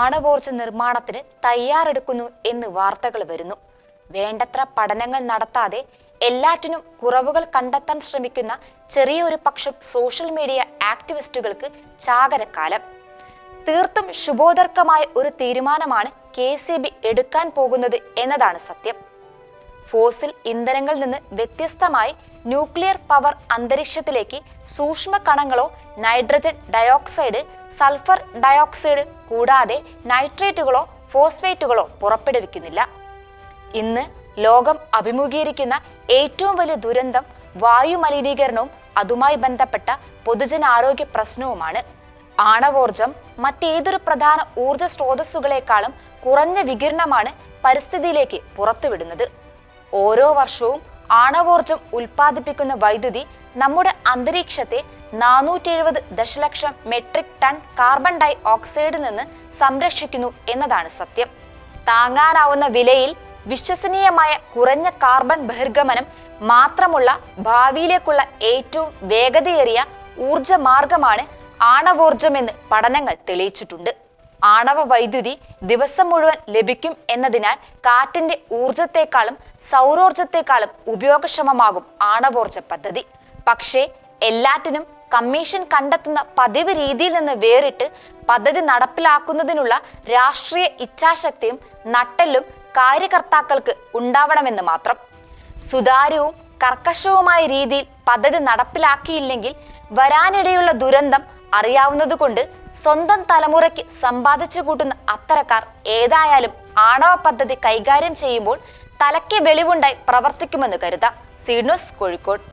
ആണവോർജ നിർമ്മാണത്തിന് തയ്യാറെടുക്കുന്നു എന്ന് വാർത്തകൾ വരുന്നു. വേണ്ടത്ര പഠനങ്ങൾ നടത്താതെ എല്ലാറ്റിനും കുറവുകൾ കണ്ടെത്താൻ ശ്രമിക്കുന്ന ചെറിയൊരു പക്ഷം സോഷ്യൽ മീഡിയ ആക്ടിവിസ്റ്റുകൾക്ക് ചാകരക്കാലം. തീർത്തും ശുഭോദർക്കമായ ഒരു തീരുമാനമാണ് കെ എടുക്കാൻ പോകുന്നത് എന്നതാണ് സത്യം. ഫോസിൽ ഇന്ധനങ്ങളിൽ നിന്ന് വ്യത്യസ്തമായി ന്യൂക്ലിയർ പവർ അന്തരീക്ഷത്തിലേക്ക് സൂക്ഷ്മ കണങ്ങളോ നൈട്രജൻ ഡയോക്സൈഡ് സൾഫർ ഡയോക്സൈഡ് കൂടാതെ നൈട്രേറ്റുകളോ ഫോസ്ഫേറ്റുകളോ പുറപ്പെടുവിക്കുന്നില്ല. ഇന്ന് ലോകം അഭിമുഖീകരിക്കുന്ന ഏറ്റവും വലിയ ദുരന്തം വായു മലിനീകരണവും അതുമായി ബന്ധപ്പെട്ട പൊതുജനാരോഗ്യ പ്രശ്നവുമാണ്. ആണവോർജം മറ്റേതൊരു പ്രധാന ഊർജ സ്രോതസ്സുകളെക്കാളും കുറഞ്ഞ വികിരണമാണ് പരിസ്ഥിതിയിലേക്ക് പുറത്തുവിടുന്നത്. ഓരോ വർഷവും ആണവോർജം ഉൽപ്പാദിപ്പിക്കുന്ന വൈദ്യുതി നമ്മുടെ അന്തരീക്ഷത്തെ നാനൂറ്റി എഴുപത് ദശലക്ഷം മെട്രിക് ടൺ കാർബൺ ഡൈ ഓക്സൈഡിൽ നിന്ന് സംരക്ഷിക്കുന്നു എന്നതാണ് സത്യം. താങ്ങാനാവുന്ന വിലയിൽ വിശ്വസനീയമായ കുറഞ്ഞ കാർബൺ ബഹിർഗമനം മാത്രമുള്ള ഭാവിയിലേക്കുള്ള ഏറ്റവും വേഗതയേറിയ ഊർജ മാർഗമാണ് ആണവോർജമെന്ന് പഠനങ്ങൾ തെളിയിച്ചിട്ടുണ്ട്. ആണവ വൈദ്യുതി ദിവസം മുഴുവൻ ലഭിക്കും എന്നതിനാൽ കാറ്റിന്റെ ഊർജത്തെക്കാളും സൗരോർജത്തെക്കാളും ഉപയോഗക്ഷമമാകും ആണവോർജ പദ്ധതി. പക്ഷേ എല്ലാറ്റിനും കമ്മീഷൻ കണ്ടെത്തുന്ന പതിവ് രീതിയിൽ നിന്ന് വേറിട്ട് പദ്ധതി നടപ്പിലാക്കുന്നതിനുള്ള രാഷ്ട്രീയ ഇച്ഛാശക്തിയും നട്ടെല്ലും കാര്യകർത്താക്കൾക്ക് ഉണ്ടാവണമെന്ന് മാത്രം. സുതാര്യവും കർക്കശവുമായ രീതിയിൽ പദ്ധതി നടപ്പിലാക്കിയില്ലെങ്കിൽ വരാനിടയുള്ള ദുരന്തം അറിയാവുന്നതുകൊണ്ട് സ്വന്തം തലമുറയ്ക്ക് സമ്പാദിച്ചു കൂട്ടുന്ന അത്തരക്കാർ ഏതായാലും ആണവ പദ്ധതി കൈകാര്യം ചെയ്യുമ്പോൾ തലയ്ക്ക് വെളിവുണ്ടായി പ്രവർത്തിക്കുമെന്ന് കരുതാം. സീഡ്നോസ് കോഴിക്കോട്.